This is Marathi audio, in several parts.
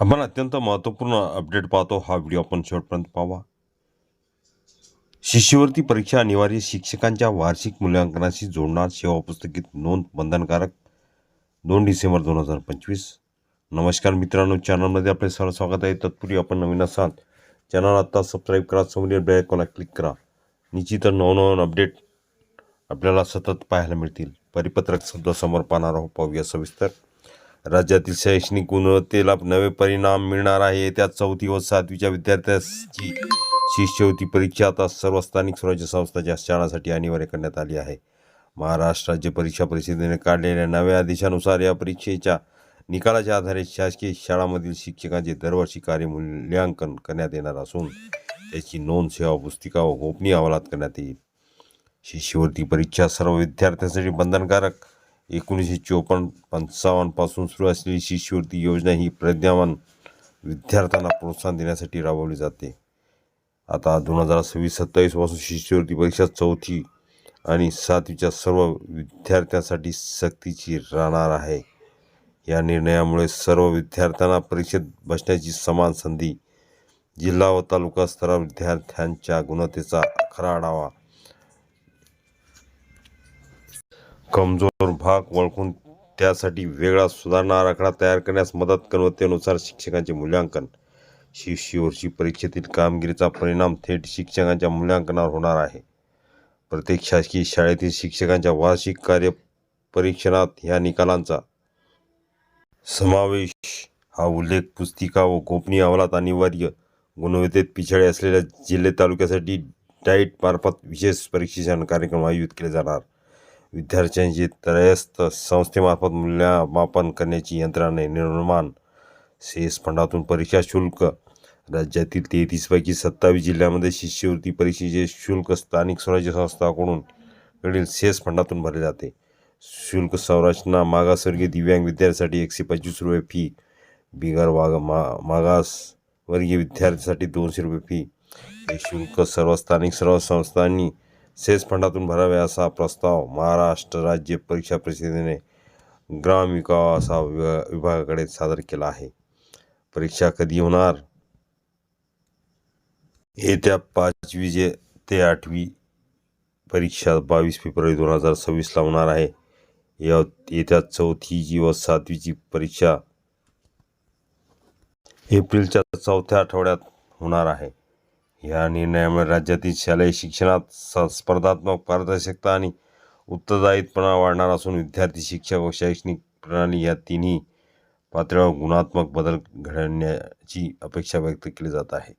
आपण अत्यंत महत्त्वपूर्ण अपडेट पाहतो. हा व्हिडिओ आपण शेवटपर्यंत पाहावा. शिष्यवृत्ती परीक्षा अनिवार्य शिक्षकांच्या वार्षिक मूल्यांकनाशी जोडणार सेवा पुस्तकीत नोंद बंधनकारक दोन डिसेंबर दोन हजार पंचवीस. नमस्कार मित्रांनो चॅनलमध्ये आपले सर्व स्वागत आहे. तत्पूर्वी आपण नवीन असाल चॅनल आत्ता सबस्क्राईब करा समोरील बेलायकॉनला क्लिक करा. निश्चित नवनवन अपडेट आपल्याला सतत पाहायला मिळतील. परिपत्रक सुद्धा समोर पाहणार आहोत. पाहूया सविस्तर. राज्यातील शैक्षणिक गुणवत्तेला नवे परिणाम मिळणार आहे. त्यात चौथी व सातवीच्या विद्यार्थ्यांची शिष्यवृत्ती परीक्षा आता सर्व स्थानिक स्वराज्य संस्थांच्या शाळांसाठी अनिवार्य करण्यात आली आहे. महाराष्ट्र राज्य परीक्षा परिषदेने काढलेल्या नव्या आदेशानुसार या परीक्षेच्या निकालाच्या आधारे शासकीय शाळांमधील शिक्षकांचे दरवर्षी कार्यमूल्यांकन करण्यात येणार असून त्याची नोंद सेवा पुस्तिका व गोपनीय अहवालात करण्यात येईल. शिष्यवृत्ती परीक्षा सर्व विद्यार्थ्यांसाठी बंधनकारक एकोणीसशे चोपन्न पंचावन्नपासून सुरू असलेली शिष्यवृत्ती योजना ही प्रज्ञावान विद्यार्थ्यांना प्रोत्साहन देण्यासाठी राबवली जाते. आता दोन हजार सव्वीस सत्तावीसपासून शिष्यवृत्ती परीक्षा चौथी आणि सातवीच्या सर्व विद्यार्थ्यांसाठी सक्तीची राहणार आहे. या निर्णयामुळे सर्व विद्यार्थ्यांना परीक्षेत बसण्याची समान संधी जिल्हा व तालुका स्तरावर विद्यार्थ्यांच्या गुणवत्तेचा खरा आढावा कमजोर भाग ओळखून त्यासाठी वेगळा सुधारणा आराखडा तयार करण्यास मदत गुणवत्तेनुसार शिक्षकांचे मूल्यांकन. शिष्यवर्षी परीक्षेतील कामगिरीचा परिणाम थेट शिक्षकांच्या मूल्यांकनावर होणार आहे. प्रत्येक शासकीय शाळेतील शिक्षकांच्या वार्षिक कार्य परीक्षणात ह्या निकालांचा समावेश. हा उल्लेख पुस्तिका व गोपनीय अहवालात अनिवार्य गुणवत्तेत पिछाडे असलेल्या जिल्हे तालुक्यासाठी डाईट मार्फत विशेष परीक्षण कार्यक्रम आयोजित केले जाणार. विद्यार्थ्यांचे त्रयस्थ संस्थेमार्फत मूल्यमापन करण्याची यंत्रणा निर्माण. सेस फंडातून परीक्षा शुल्क. राज्यातील तेहतीसपैकी सत्तावीस जिल्ह्यामध्ये शिष्यवृत्ती परीक्षेचे शुल्क स्थानिक स्वराज्य संस्थांकडून कडील सेस फंडातून भरले जाते. शुल्क संरचना मागासवर्गीय दिव्यांग विद्यार्थ्यांसाठी एकशे पंचवीस रुपये फी बिगर वाग मा मागासवर्गीय विद्यार्थ्यांसाठी दोनशे रुपये फी हे शुल्क सर्व स्थानिक सर्व संस्थांनी सेस फंडातून भरावे असा प्रस्ताव महाराष्ट्र राज्य परीक्षा परिषदेने ग्रामविकास विभा विभागाकडे सादर केला आहे. परीक्षा कधी होणार? येत्या पाचवी जे ते आठवी परीक्षा बावीस फेब्रुवारी दोन हजार सव्वीसला होणार आहे. या येत्या चौथीची व सातवीची परीक्षा एप्रिलच्या चौथ्या आठवड्यात होणार आहे. या निर्णयामुळे राज्यातील शालेय शिक्षणात स स्पर्धात्मक पारदर्शकता आणि उत्तरदायित्वपणा वाढणार असून विद्यार्थी शिक्षक व शैक्षणिक प्रणाली या तिन्ही पातळीवर गुणात्मक बदल घडण्याची अपेक्षा व्यक्त केली जात आहे.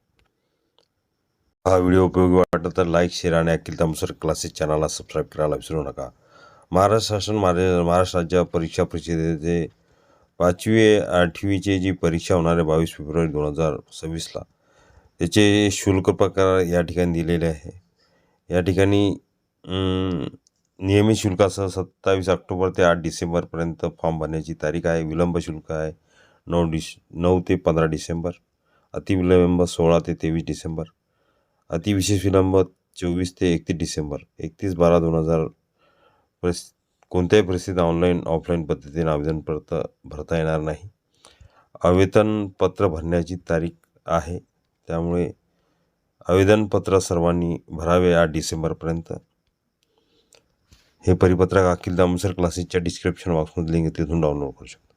हा व्हिडिओ उपयोगी वाटला तर लाईक शेअर आणि अखिल तामसर क्लासेस चॅनलला सबस्क्राईब करायला विसरू नका. महाराष्ट्र शासन महाराष्ट्र राज्य परीक्षा परिषदेचे पाचवी आठवीचे जी परीक्षा होणार आहे बावीस फेब्रुवारी दोन हजार सव्वीसला. त्याचे शुल्क प्रकार या ठिकाणी दिलेले आहे. या ठिकाणी नियमित शुल्कासह सत्तावीस ऑक्टोबर ते आठ डिसेंबरपर्यंत फॉर्म भरण्याची तारीख आहे. विलंब शुल्क आहे नऊ डिस नऊ ते पंधरा डिसेंबर अतिविलंब सोळा ते तेवीस डिसेंबर अतिविशेष विलंब चोवीस ते एकतीस डिसेंबर एकतीस बारा दोन हजार परिस कोणत्याही परिस्थितीत ऑनलाईन ऑफलाईन पद्धतीने आवेदन परत भरता येणार नाही. आवेदनपत्र भरण्याची तारीख आहे. त्यामुळे आवेदनपत्र सर्वांनी भरावे आठ डिसेंबरपर्यंत. हे परिपत्रक अखिल दामसर क्लासेसच्या डिस्क्रिप्शन बॉक्समध्ये लिंक तिथून डाउनलोड करू शकता.